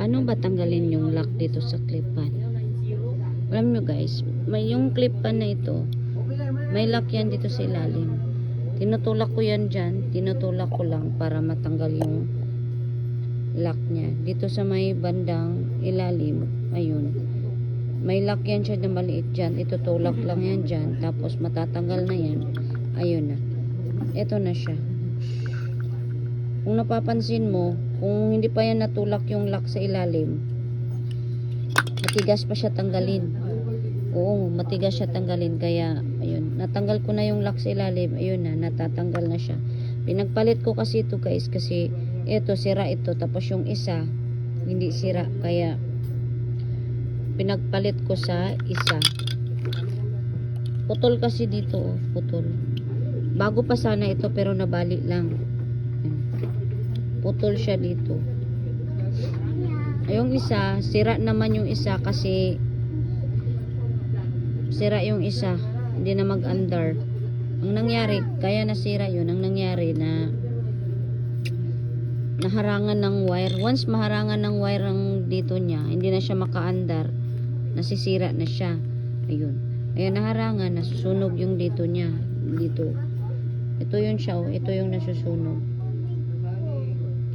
Paano ba tanggalin yung lock dito sa clip-pan? Alam nyo guys, may yung clip-pan na ito, may lock yan dito sa ilalim. Tinutulak ko yan dyan, tinutulak ko lang para matanggal yung lock niya. Dito sa may bandang ilalim, ayun. May lock yan siya na maliit dyan, itutulak lang yan dyan, tapos matatanggal na yan, ayun na. Ito na siya. Kung napapansin mo, kung hindi pa yan natulak yung lock sa ilalim, matigas pa siya tanggalin. Oo, matigas siya tanggalin. Kaya, ayun, natanggal ko na yung lock sa ilalim. Ayun na, natatanggal na siya. Pinagpalit ko kasi ito guys, kasi ito, sira ito. Tapos yung isa, hindi sira. Kaya, pinagpalit ko sa isa. Putol kasi dito, oh, putol. Bago pa sana ito, pero nabali lang. Putol siya dito. Yung isa, sira naman yung isa kasi sira yung isa. Hindi na mag-under. Ang nangyari, kaya nasira yun, ang nangyari na naharangan ng wire. Once maharangan ng wire ang dito niya, hindi na siya maka-under. Nasisira na siya. Ayun. Ayan, naharangan, nasusunog yung dito niya. Dito. Ito yun siya, oh. ito yung nasusunog.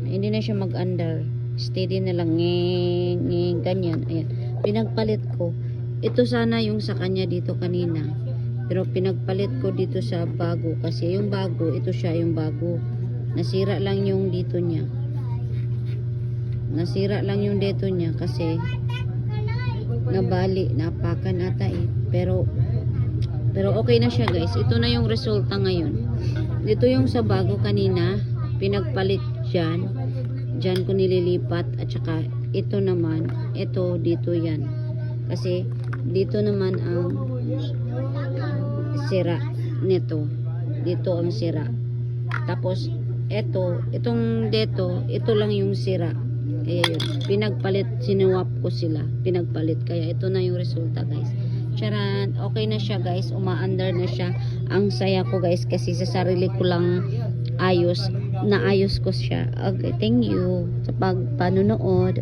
Hindi na siya mag-under. Steady na lang. Ngeng, ngeng, ganyan. Ayan. Pinagpalit ko. Ito sana yung sa kanya dito kanina. Pero pinagpalit ko dito sa bago. Kasi yung bago, ito siya yung bago. Nasira lang yung dito niya. Nasira lang yung dito niya kasi nabali, napakan ata eh. Pero pero okay na siya guys. Ito na yung resulta ngayon. Dito yung sa bago kanina, pinagpalit dyan. Dyan ko nililipat at saka ito naman, ito dito yan. Kasi dito naman ang sira nito. Dito ang sira. Tapos ito, itong dito, ito lang yung sira. Kaya yun, pinagpalit, sinuwap ko sila. Pinagpalit. Kaya ito na yung resulta guys. Charan, okay na siya guys. Uma-under na siya. Ang saya ko guys kasi sa sarili ko lang ayos. Naayos ko siya. Okay, thank you sa pagpanunood.